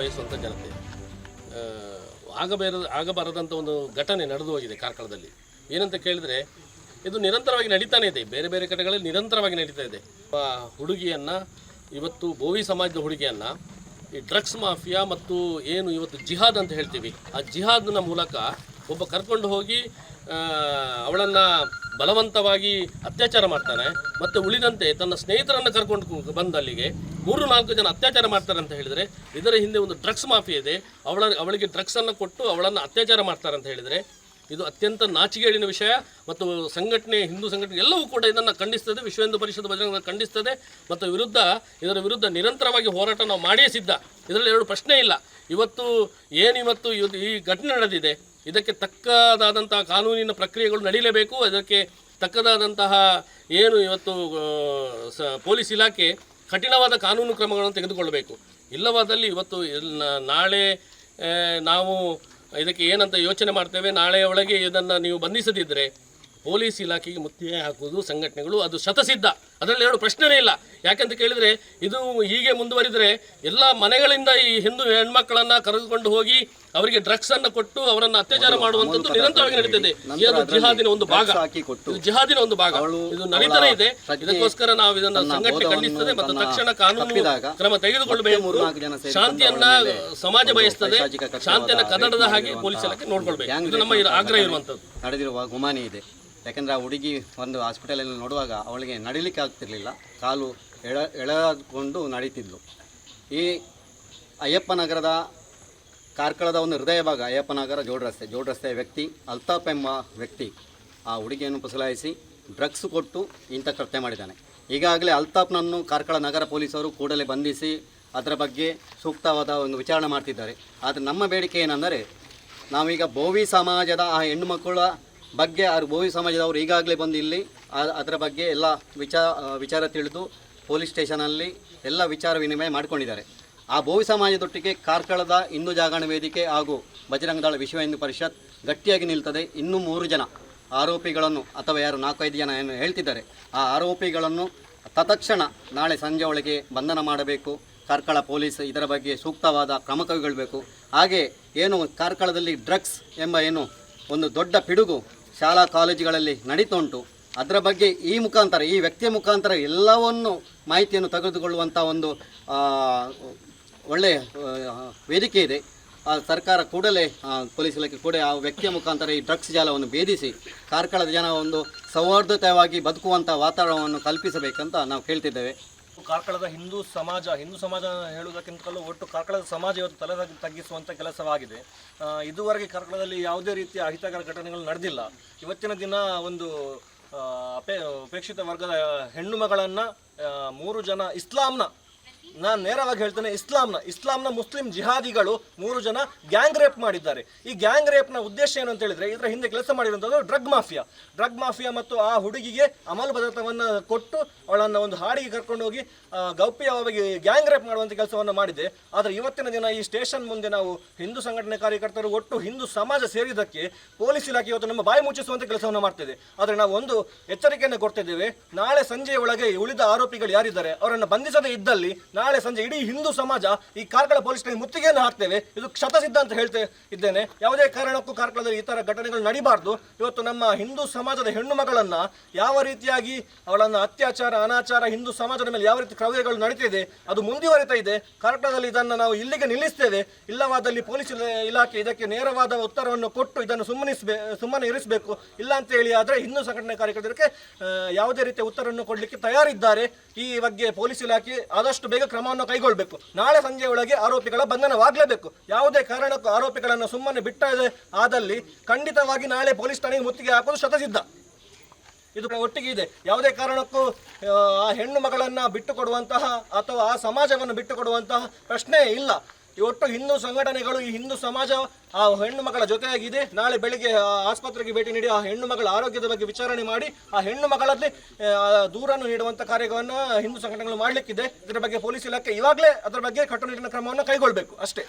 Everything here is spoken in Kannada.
ಬಯಸುವಂಥ ಜನತೆ. ಆಗಬೇರ ಆಗಬಾರದಂಥ ಒಂದು ಘಟನೆ ನಡೆದು ಹೋಗಿದೆ ಕಾರ್ಕಳದಲ್ಲಿ. ಏನಂತ ಕೇಳಿದರೆ, ಇದು ನಿರಂತರವಾಗಿ ನಡೀತಾನೆ ಇದೆ. ಬೇರೆ ಬೇರೆ ಕಡೆಗಳಲ್ಲಿ ನಿರಂತರವಾಗಿ ನಡೀತಾ ಇದೆ. ಹುಡುಗಿಯನ್ನು, ಇವತ್ತು ಬೋವಿ ಸಮಾಜದ ಹುಡುಗಿಯನ್ನು, ಈ ಡ್ರಗ್ಸ್ ಮಾಫಿಯಾ ಮತ್ತು ಏನು ಇವತ್ತು ಜಿಹಾದ್ ಅಂತ ಹೇಳ್ತೀವಿ. ಆ ಜಿಹಾದ್ನ ಮೂಲಕ ಒಬ್ಬ ಕರ್ಕೊಂಡು ಹೋಗಿ ಅವಳನ್ನು ಬಲವಂತವಾಗಿ ಅತ್ಯಾಚಾರ ಮಾಡ್ತಾನೆ ಮತ್ತು ಉಳಿದಂತೆ ತನ್ನ ಸ್ನೇಹಿತರನ್ನು ಕರ್ಕೊಂಡು ಬಂದ ಅಲ್ಲಿಗೆ ಮೂರು ನಾಲ್ಕು ಜನ ಅತ್ಯಾಚಾರ ಮಾಡ್ತಾರೆ ಅಂತ ಹೇಳಿದರೆ ಇದರ ಹಿಂದೆ ಒಂದು ಡ್ರಗ್ಸ್ ಮಾಫಿಯಾ ಇದೆ. ಅವಳ ಅವಳಿಗೆ ಡ್ರಗ್ಸನ್ನು ಕೊಟ್ಟು ಅವಳನ್ನು ಅತ್ಯಾಚಾರ ಮಾಡ್ತಾರೆ ಅಂತ ಹೇಳಿದರೆ ಇದು ಅತ್ಯಂತ ನಾಚಿಕೆಗೇಡಿನ ವಿಷಯ ಮತ್ತು ಸಂಘಟನೆ, ಹಿಂದೂ ಸಂಘಟನೆ ಎಲ್ಲವೂ ಕೂಡ ಇದನ್ನು ಖಂಡಿಸ್ತದೆ. ವಿಶ್ವ ಹಿಂದೂ ಪರಿಷತ್ ಭಜನೆ ಖಂಡಿಸ್ತದೆ. ಮತ್ತು ವಿರುದ್ಧ, ಇದರ ವಿರುದ್ಧ ನಿರಂತರವಾಗಿ ಹೋರಾಟ ನಾವು ಮಾಡಿಯೇ ಸಿದ್ಧ. ಇದರಲ್ಲಿ ಎರಡು ಪ್ರಶ್ನೆ ಇಲ್ಲ. ಇವತ್ತು ಏನು ಇವತ್ತು ಇದು- ಈ ಘಟನೆ ನಡೆದಿದೆ? ಇದಕ್ಕೆ ತಕ್ಕದಾದಂತಹ ಕಾನೂನಿನ ಪ್ರಕ್ರಿಯೆಗಳು ನಡೀಲೇಬೇಕು. ಅದಕ್ಕೆ ತಕ್ಕದಾದಂತಹ ಏನು ಇವತ್ತು ಸ, ಪೊಲೀಸ್ ಇಲಾಖೆ ಕಠಿಣವಾದ ಕಾನೂನು ಕ್ರಮಗಳನ್ನು ತೆಗೆದುಕೊಳ್ಳಬೇಕು. ಇಲ್ಲವಾದಲ್ಲಿ ಇವತ್ತು ನಾಳೆ ನಾವು ಇದಕ್ಕೆ ಏನಂತ ಯೋಚನೆ ಮಾಡ್ತೇವೆ, ನಾಳೆ ಒಳಗೆ ಇದನ್ನು ನೀವು ಬಂಧಿಸದಿದ್ದರೆ ಪೊಲೀಸ್ ಇಲಾಖೆಗೆ ಮುತ್ತಿಗೆ ಹಾಕುವುದು ಸಂಘಟನೆಗಳು ಅದು ಶತಸಿದ್ಧ. ಅದರಲ್ಲಿ ಎರಡು ಪ್ರಶ್ನೆನೇ ಇಲ್ಲ. ಯಾಕಂತ ಕೇಳಿದರೆ ಇದು ಹೀಗೆ ಮುಂದುವರಿದರೆ ಎಲ್ಲ ಮನೆಗಳಿಂದ ಈ ಹಿಂದೂ ಹೆಣ್ಮಕ್ಕಳನ್ನು ಕರೆದುಕೊಂಡು ಹೋಗಿ ಅವರಿಗೆ ಡ್ರಗ್ಸ್ ಅನ್ನು ಕೊಟ್ಟು ಅವರನ್ನು ಅತ್ಯಾಚಾರ ಮಾಡುವಂಥದ್ದು ನಿರಂತರವಾಗಿ ನಡೀತದೆ. ಇದು ಜಿಹಾದಿನ ಒಂದು ಭಾಗ. ಇದು ಜಿಹಾದಿನ ಒಂದು ಭಾಗ. ಇದು ನಡೀತಾನೆ ಇದೆ. ಇದಕ್ಕೋಸ್ಕರ ನಾವು ಇದನ್ನು ಸಂಘಟನೆ ಖಂಡಿಸ್ತದೆ ಮತ್ತು ತಕ್ಷಣ ಕಾನೂನು ಕ್ರಮ ತೆಗೆದುಕೊಳ್ಳಬೇಕು. ಶಾಂತಿಯನ್ನ ಸಮಾಜ ಬಯಸ್ತದೆ. ಶಾಂತಿಯನ್ನ ಕದಡದ ಹಾಗೆ ಪೊಲೀಸ್ ಇಲಾಖೆ ನೋಡ್ಕೊಳ್ಬೇಕು. ಇದು ನಮ್ಮ ಆಗ್ರಹ ಇರುವಂತದ್ದು ನಡೆದಿರುವ ಗುಮಾನಿ ಇದೆ. ಯಾಕಂದ್ರೆ ಆ ಹುಡುಗಿ ಒಂದು ಹಾಸ್ಪಿಟಲಲ್ಲಿ ನೋಡುವಾಗ ಅವಳಿಗೆ ನಡಿಲಿಕ್ಕೆ ಆಗ್ತಿರಲಿಲ್ಲ. ಕಾಲು ಎಳ, ಎಳೆದುಕೊಂಡು ನಡೀತಿದ್ಲು. ಈ ಅಯ್ಯಪ್ಪನಗರದ ಕಾರ್ಕಳದ ಒಂದು ಹೃದಯ ಭಾಗ ಅಯ್ಯಪ್ಪನಗರ ಜೋಡ ಜೋಡ್ ರಸ್ತೆ, ಜೋಡ್ ರಸ್ತೆಯ ವ್ಯಕ್ತಿ ಅಲ್ತಾಪ್ ಎಂಬ ವ್ಯಕ್ತಿ ಆ ಹುಡುಗಿಯನ್ನು ಪುಸಲಾಯಿಸಿ ಡ್ರಗ್ಸ್ ಕೊಟ್ಟು ಇಂಥ ಕೃತ್ಯ ಮಾಡಿದ್ದಾನೆ. ಈಗಾಗಲೇ ಅಲ್ತಾಪ್ನನ್ನು ಕಾರ್ಕಳ ನಗರ ಪೊಲೀಸರು ಕೂಡಲೇ ಬಂಧಿಸಿ ಅದರ ಬಗ್ಗೆ ಸೂಕ್ತವಾದ ಒಂದು ವಿಚಾರಣೆ ಮಾಡ್ತಿದ್ದಾರೆ. ಆದರೆ ನಮ್ಮ ಬೇಡಿಕೆ ಏನೆಂದರೆ ನಾವೀಗ ಬೋವಿ ಸಮಾಜದ ಆ ಹೆಣ್ಣು ಮಕ್ಕಳ ಬಗ್ಗೆ ಆ ಭೋವಿ ಸಮಾಜದವರು ಈಗಾಗಲೇ ಬಂದು ಇಲ್ಲಿ ಅದರ ಬಗ್ಗೆ ಎಲ್ಲ ವಿಚಾರ ವಿಚಾರ ತಿಳಿದು ಪೊಲೀಸ್ ಸ್ಟೇಷನಲ್ಲಿ ಎಲ್ಲ ವಿಚಾರ ವಿನಿಮಯ ಮಾಡಿಕೊಂಡಿದ್ದಾರೆ. ಆ ಭೋವಿ ಸಮಾಜದೊಟ್ಟಿಗೆ ಕಾರ್ಕಳದ ಹಿಂದೂ ಜಾಗರಣ ವೇದಿಕೆ ಹಾಗೂ ಬಜರಂಗದಳ ವಿಶ್ವ ಹಿಂದೂ ಪರಿಷತ್ ಗಟ್ಟಿಯಾಗಿ ನಿಲ್ತದೆ. ಇನ್ನೂ ಮೂರು ಜನ ಆರೋಪಿಗಳನ್ನು, ಅಥವಾ ಯಾರು ನಾಲ್ಕೈದು ಜನ ಏನು ಹೇಳ್ತಿದ್ದಾರೆ, ಆ ಆರೋಪಿಗಳನ್ನು ತತ್ಕ್ಷಣ ನಾಳೆ ಸಂಜೆ ಒಳಗೆ ಬಂಧನ ಮಾಡಬೇಕು. ಕಾರ್ಕಳ ಪೊಲೀಸ್ ಇದರ ಬಗ್ಗೆ ಸೂಕ್ತವಾದ ಕ್ರಮ ಕೈಗೊಳ್ಳಬೇಕು. ಹಾಗೆ ಏನು ಕಾರ್ಕಳದಲ್ಲಿ ಡ್ರಗ್ಸ್ ಎಂಬ ಏನು ಒಂದು ದೊಡ್ಡ ಪಿಡುಗು ಶಾಲಾ ಕಾಲೇಜುಗಳಲ್ಲಿ ನಡೀತಾ ಉಂಟು ಅದರ ಬಗ್ಗೆ ಈ ಮುಖಾಂತರ, ಈ ವ್ಯಕ್ತಿಯ ಮುಖಾಂತರ ಎಲ್ಲವನ್ನು ಮಾಹಿತಿಯನ್ನು ತೆಗೆದುಕೊಳ್ಳುವಂಥ ಒಂದು ಒಳ್ಳೆಯ ವೇದಿಕೆ ಇದೆ. ಆ, ಸರ್ಕಾರ ಕೂಡಲೇ ಪೊಲೀಸ್ ಇಲಾಖೆ ಕೂಡ ಆ ವ್ಯಕ್ತಿಯ ಮುಖಾಂತರ ಈ ಡ್ರಗ್ಸ್ ಜಾಲವನ್ನು ಭೇದಿಸಿ, ಕಾರ್ಕಳದ ಜನ ಒಂದು ಸೌಹಾರ್ದತೆಯಾಗಿ ಬದುಕುವಂಥ ವಾತಾವರಣವನ್ನು ಕಲ್ಪಿಸಬೇಕಂತ ನಾವು ಕೇಳ್ತಿದ್ದೇವೆ. ಕಾರ್ಕಳದ ಹಿಂದೂ ಸಮಾಜ ಹಿಂದೂ ಸಮಾಜ ಹೇಳುವುದಕ್ಕಿಂತಲೂ ಒಟ್ಟು ಕಾರ್ಕಳದ ಸಮಾಜ ಇವತ್ತು ತಲೆ ತಗ್ಗಿಸುವಂಥ ಕೆಲಸವಾಗಿದೆ. ಇದುವರೆಗೆ ಕಾರ್ಕಳದಲ್ಲಿ ಯಾವುದೇ ರೀತಿಯ ಅಹಿತಕರ ಘಟನೆಗಳು ನಡೆದಿಲ್ಲ. ಇವತ್ತಿನ ದಿನ ಒಂದು ಅಪೇ, ಉಪೇಕ್ಷಿತ ವರ್ಗದ ಹೆಣ್ಣು ಮಗಳನ್ನು ಮೂರು ಜನ ಇಸ್ಲಾಂನ ನಾನು ನೇರವಾಗಿ ಹೇಳ್ತೇನೆ, ಇಸ್ಲಾಂನ ಇಸ್ಲಾಂನ ಮುಸ್ಲಿಂ ಜಿಹಾದಿಗಳು ಮೂರು ಜನ ಗ್ಯಾಂಗ್ ರೇಪ್ ಮಾಡಿದ್ದಾರೆ. ಈ ಗ್ಯಾಂಗ್ ರೇಪ್ನ ಉದ್ದೇಶ ಏನು ಅಂತ ಹೇಳಿದ್ರೆ, ಇದರ ಹಿಂದೆ ಕೆಲಸ ಮಾಡಿರುವಂಥದ್ದು ಡ್ರಗ್ ಮಾಫಿಯಾ. ಡ್ರಗ್ ಮಾಫಿಯಾ ಮತ್ತು ಆ ಹುಡುಗಿಗೆ ಅಮಲ್ ಭದ್ರತವನ್ನು ಕೊಟ್ಟು ಅವಳನ್ನು ಒಂದು ಹಾಡಿಗೆ ಕರ್ಕೊಂಡು ಹೋಗಿ ಗೌಪ್ಯವಾಗಿ ಗ್ಯಾಂಗ್ ರೇಪ್ ಮಾಡುವಂಥ ಕೆಲಸವನ್ನು ಮಾಡಿದೆ. ಆದರೆ ಇವತ್ತಿನ ದಿನ ಈ ಸ್ಟೇಷನ್ ಮುಂದೆ ನಾವು ಹಿಂದೂ ಸಂಘಟನೆ ಕಾರ್ಯಕರ್ತರು, ಒಟ್ಟು ಹಿಂದೂ ಸಮಾಜ ಸೇರಿದ್ದಕ್ಕೆ ಪೊಲೀಸ್ ಇಲಾಖೆ ಇವತ್ತು ನಮ್ಮ ಬಾಯಿ ಮುಚ್ಚಿಸುವಂಥ ಕೆಲಸವನ್ನು ಮಾಡ್ತಿದೆ. ಆದರೆ ನಾವು ಒಂದು ಎಚ್ಚರಿಕೆಯನ್ನು ಕೊಡ್ತಿದ್ದೇವೆ ನಾಳೆ ಸಂಜೆಯ ಒಳಗೆ ಉಳಿದ ಆರೋಪಿಗಳು ಯಾರಿದ್ದಾರೆ, ಅವರನ್ನು ಬಂಧಿಸದೇ ಇದ್ದಲ್ಲಿ ನಾಳೆ ಸಂಜೆ ಇಡೀ ಹಿಂದೂ ಸಮಾಜ ಈ ಕಾರ್ಕಳ ಪೊಲೀಸ್ ಠಾಣೆ ಮುತ್ತಿಗೆಯನ್ನು ಹಾಕ್ತೇವೆ. ಇದು ಕ್ಷತಸಿದ್ಧ ಅಂತ ಹೇಳ್ತೇ ಇದ್ದೇನೆ. ಯಾವುದೇ ಕಾರಣಕ್ಕೂ ಕಾರ್ಕಳದಲ್ಲಿ ಈ ಥರ ಘಟನೆಗಳು ನಡಿಬಾರ್ದು. ಇವತ್ತು ನಮ್ಮ ಹಿಂದೂ ಸಮಾಜದ ಹೆಣ್ಣು ಮಗಳನ್ನ ಯಾವ ರೀತಿಯಾಗಿ ಅವಳನ್ನು ಅತ್ಯಾಚಾರ, ಅನಾಚಾರ ಹಿಂದೂ ಸಮಾಜದ ಮೇಲೆ ಯಾವ ರೀತಿ ಕ್ರವ್ಯಗಳು ನಡೀತಿದೆ, ಅದು ಮುಂದುವರಿತಾ ಇದೆ. ಕಾರ್ಕಳದಲ್ಲಿ ಇದನ್ನು ನಾವು ಇಲ್ಲಿಗೆ ನಿಲ್ಲಿಸ್ತೇವೆ. ಇಲ್ಲವಾದಲ್ಲಿ ಪೊಲೀಸ್ ಇಲಾಖೆ ಇದಕ್ಕೆ ನೇರವಾದ ಉತ್ತರವನ್ನು ಕೊಟ್ಟು ಇದನ್ನು ಸುಮ್ಮನಿಸಬೇ, ಸುಮ್ಮನೆ ಇರಿಸಬೇಕು. ಇಲ್ಲ ಅಂತ ಹೇಳಿ ಆದರೆ ಹಿಂದೂ ಸಂಘಟನೆ ಕಾರ್ಯಕರ್ತರಿಗೆ ಯಾವುದೇ ರೀತಿಯ ಉತ್ತರವನ್ನು ಕೊಡಲಿಕ್ಕೆ ತಯಾರಿದ್ದಾರೆ. ಈ ಬಗ್ಗೆ ಪೊಲೀಸ್ ಇಲಾಖೆ ಆದಷ್ಟು ಬೇಗ ಕ್ರಮವನ್ನು ಕೈಗೊಳ್ಳಬೇಕು ನಾಳೆ ಸಂಜೆ ಒಳಗೆ ಆರೋಪಿಗಳ ಬಂಧನವಾಗಲೇಬೇಕು. ಯಾವುದೇ ಕಾರಣಕ್ಕೂ ಆರೋಪಿಗಳನ್ನು ಸುಮ್ಮನೆ ಬಿಟ್ಟದೆ ಆದಲ್ಲಿ ಖಂಡಿತವಾಗಿ ನಾಳೆ ಪೊಲೀಸ್ ಠಾಣೆಗೆ ಮುತ್ತಿಗೆ ಹಾಕೋದು ಶತಸಿದ್ಧ. ಇದು ಒಟ್ಟಿಗೆ ಇದೆ. ಯಾವುದೇ ಕಾರಣಕ್ಕೂ ಆ, ಹೆಣ್ಣು ಮಗಳನ್ನು ಬಿಟ್ಟುಕೊಡುವಂತಹ ಅಥವಾ ಆ ಸಮಾಜವನ್ನು ಬಿಟ್ಟು ಕೊಡುವಂತಹ ಪ್ರಶ್ನೆ ಇಲ್ಲ. ಒಟ್ಟು ಹಿಂದೂ ಸಂಘಟನೆಗಳು, ಈ ಹಿಂದೂ ಸಮಾಜ ಆ ಹೆಣ್ಣು ಮಕ್ಕಳ ಜೊತೆಯಾಗಿದೆ. ನಾಳೆ ಬೆಳಿಗ್ಗೆ ಆಸ್ಪತ್ರೆಗೆ ಭೇಟಿ ನೀಡಿ ಆ ಹೆಣ್ಣು ಮಕ್ಕಳ ಆರೋಗ್ಯದ ಬಗ್ಗೆ ವಿಚಾರಣೆ ಮಾಡಿ ಆ ಹೆಣ್ಣು ಮಕ್ಕಳಲ್ಲಿ ದೂರನ್ನು ನೀಡುವಂಥ ಕಾರ್ಯವನ್ನು ಹಿಂದೂ ಸಂಘಟನೆಗಳು ಮಾಡಲಿಕ್ಕಿದೆ. ಇದರ ಬಗ್ಗೆ ಪೊಲೀಸ್ ಇಲಾಖೆ ಇವಾಗಲೇ ಅದರ ಬಗ್ಗೆ ಕಟ್ಟುನಿಟ್ಟಿನ ಕ್ರಮವನ್ನು ಕೈಗೊಳ್ಳಬೇಕು ಅಷ್ಟೇ.